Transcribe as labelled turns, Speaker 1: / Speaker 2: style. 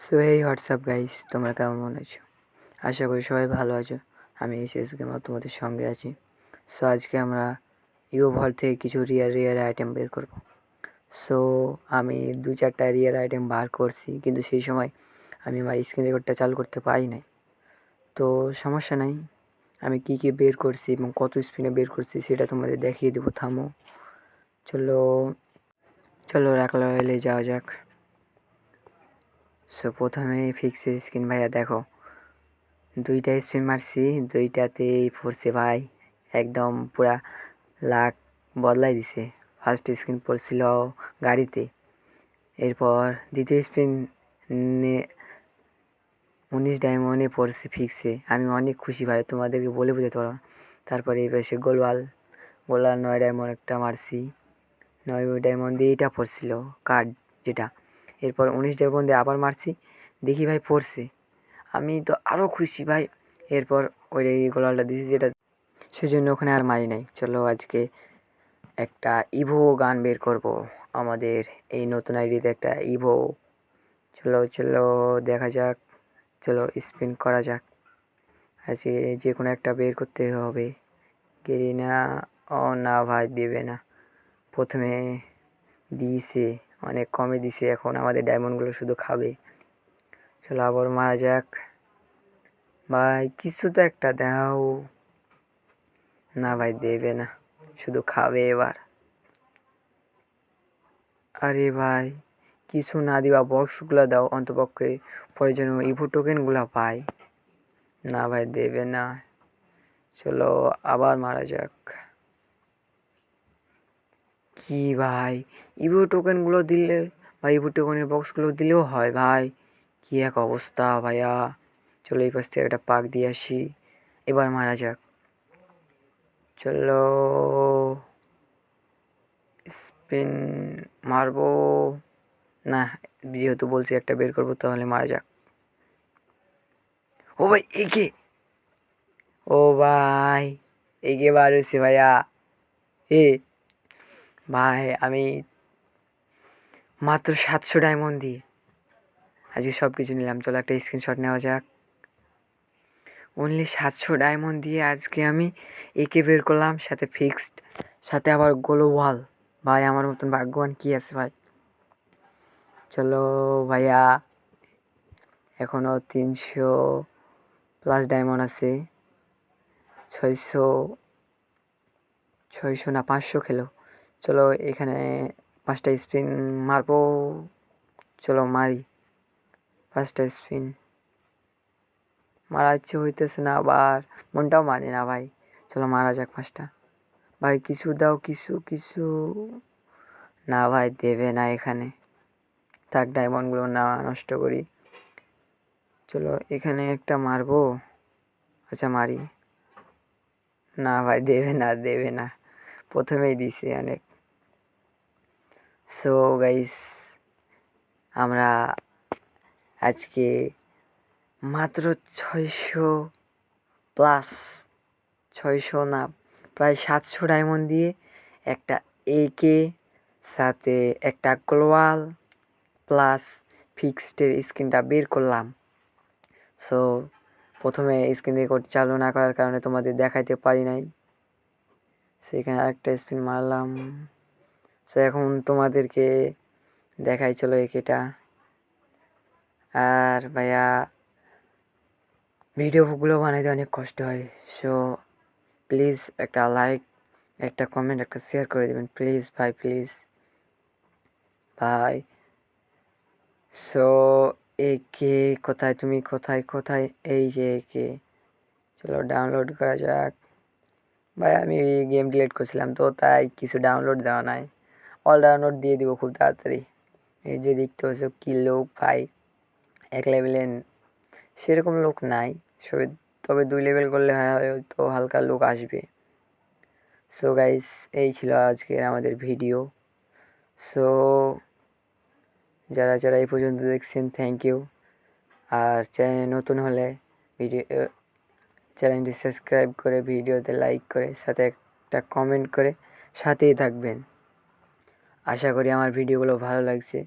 Speaker 1: So এই WhatsApp guys তোমরা কেমন আছো? আশা করি সবাই ভালো আছো। আমি এস এস গেমার তোমাদের সঙ্গে আছি। সো আজকে আমরা ইউ ভল থেকে কিছু রিয়ার রিয়ার আইটেম বের করব। সো আমি দু চারটা রিয়ার আইটেম বার করছি, কিন্তু সেই সময় আমি আমার স্ক্রিন রেকর্ডটা চালু করতে পারি নাই। তো, সমস্যা নাই। আমি কী কী বের করছি এবং কত স্পিনে বের করছি সেটা তোমাদের দেখিয়ে দেবো, থামো। চলো চলো রাখলা যাওয়া যাক। সো প্রথমে ফিক্সে স্ক্রিন ভাইয়া দেখো। দুইটা স্পিন মারছি দুইটাতেই পড়ছে ভাই, একদম পুরা লাখ বদলাই দিছে। ফার্স্ট স্ক্রিন পড়ছিল গাড়িতে। এরপর দ্বিতীয় স্পিন উনিশ ডায়মন্ডে পড়ছে ফিক্সে আমি অনেক খুশি ভাই, তোমাদেরকে বলে বোঝাতে পারব না। তারপরে পাশে গোলওয়াল গোলওয়াল নয় ডায়মন্ড একটা মারছি। নয় ডায়মন্ড দিয়ে এটা পড়ছিল কার্ড যেটা। এরপর উনিশ দিয়ে আবার মারছি। দেখি ভাই পড়ছে। আমি তো আরও খুশি ভাই। এরপর ওই গোলালটা দিয়েছি যেটা সেজন্য ওখানে আর মারি নাই। চলো আজকে একটা ইভো গান বের করব। আমাদের এই নতুন আইডিতে একটা ইভো। চলো চলো, দেখা যাক। চলো স্পিন করা যাক। আজকে যে কোনো একটা বের করতে হবে। গেরি না ও না ভাই, দেবে না। প্রথমে দিয়েছে। অনেক কমে দিছে, এখন আমাদের ডায়মন্ডগুলো শুধু খাবে। চলো আবার মারা যাক। ভাই, কিছু তো একটা দাও। না ভাই, দেবে না। শুধু খাবে এবার। আরে ভাই, কিছু না দিবা বক্সগুলো দাও, অন্তপক্ষে পরে যেন ইভো টোকেনগুলো পাই। না ভাই, দেবে না। চলো আবার মারা যাক। কি ভাই? ইভো টোকেনগুলো দিলে বা ইভো টোকেনের বক্সগুলো দিলেও হয় ভাই। কি এক অবস্থা ভাইয়া। চলো এই পাশ থেকে একটা পাক দিয়ে আসি। এবার মারা যাক। চলো স্পিন মারবো। না, যেহেতু বলছি একটা বের করব, তাহলে মারা যাক। ও ভাই একে ও ভাই একে বার হয়েছে ভাইয়া? এ ভাই, আমি মাত্র সাতশো ডায়মন্ড দিয়ে আজকে সব কিছু নিলাম। চলো একটা স্ক্রিনশট নেওয়া যাক। অনলি সাতশো ডায়মন্ড দিয়ে আজকে আমি একে বের করলাম, সাথে ফিক্সড সাথে আবার গ্লোবাল ভাই, আমার মতন ভাগ্যবান কি আছে ভাই? চলো ভাইয়া এখনও তিনশো প্লাস ডায়মন্ড আছে। ছয়শো ছয়শো না, পাঁচশো খেলো। চলো এখানে পাঁচটা স্পিন মারবো। চলো মারি। পাঁচটা স্পিন মারা ইচ্ছে হইতেছে না আবার। মনটাও মানে না ভাই। চলো মারা যাক পাঁচটা। ভাই, কিছু দাও, কিছু কিছু। না ভাই, দেবে না এখানে। থাক ডায়মন্ডগুলো না, নষ্ট করি। চলো এখানে একটা মারবো। আচ্ছা মারি। না ভাই, দেবে না দেবে না। প্রথমেই দিছে অনেক। সো গাইস আমরা আজকে মাত্র ছয়শো প্লাস ছয়শো না, প্রায় সাতশো ডায়মন্ড দিয়ে একটা একে সাথে একটা গ্লোয়াল প্লাস ফিক্সডের স্ক্রিনটা বের করলাম। সো প্রথমে স্ক্রিন রেকর্ড চালু না করার কারণে তোমাদের দেখাইতে পারি নাই। সেখানে আরেকটা স্পিন মারলাম। সো এখন তোমাদেরকে দেখাই চলো একেটা। আর ভাইয়া ভিডিওগুলো বানাইতে অনেক কষ্ট হয়। সো প্লিজ একটা লাইক একটা কমেন্ট একটা শেয়ার করে দেবেন। প্লিজ ভাই প্লিজ ভাই। সো একে কোথায়, তুমি কোথায় কোথায়? এই যে একে। চলো ডাউনলোড করা যাক। ভাই, আমি গেম ডিলিট করছিলাম তো, তাই কিছু ডাউনলোড দেওয়া নাই। অল ডাউনলোড দিয়ে দিব খুব তাড়াতাড়ি। এই যে দেখতে হচ্ছে কী লোক ভাই, এক লেভেলে সেরকম লোক নাই, সবে তবে দুই লেভেল করলে হয়তো হালকা লোক আসবে। সো গাইস এই ছিল আজকের আমাদের ভিডিও সো যারা যারা এই পর্যন্ত দেখছেন থ্যাংক ইউ আর চ্যানেল নতুন হলে ভিডিও চ্যানেলটি সাবস্ক্রাইব করে ভিডিওতে লাইক করে, সাথে একটা কমেন্ট করে, সাথেই থাকবেন। আশা করি আমার ভিডিওগুলো ভালো লাগছে।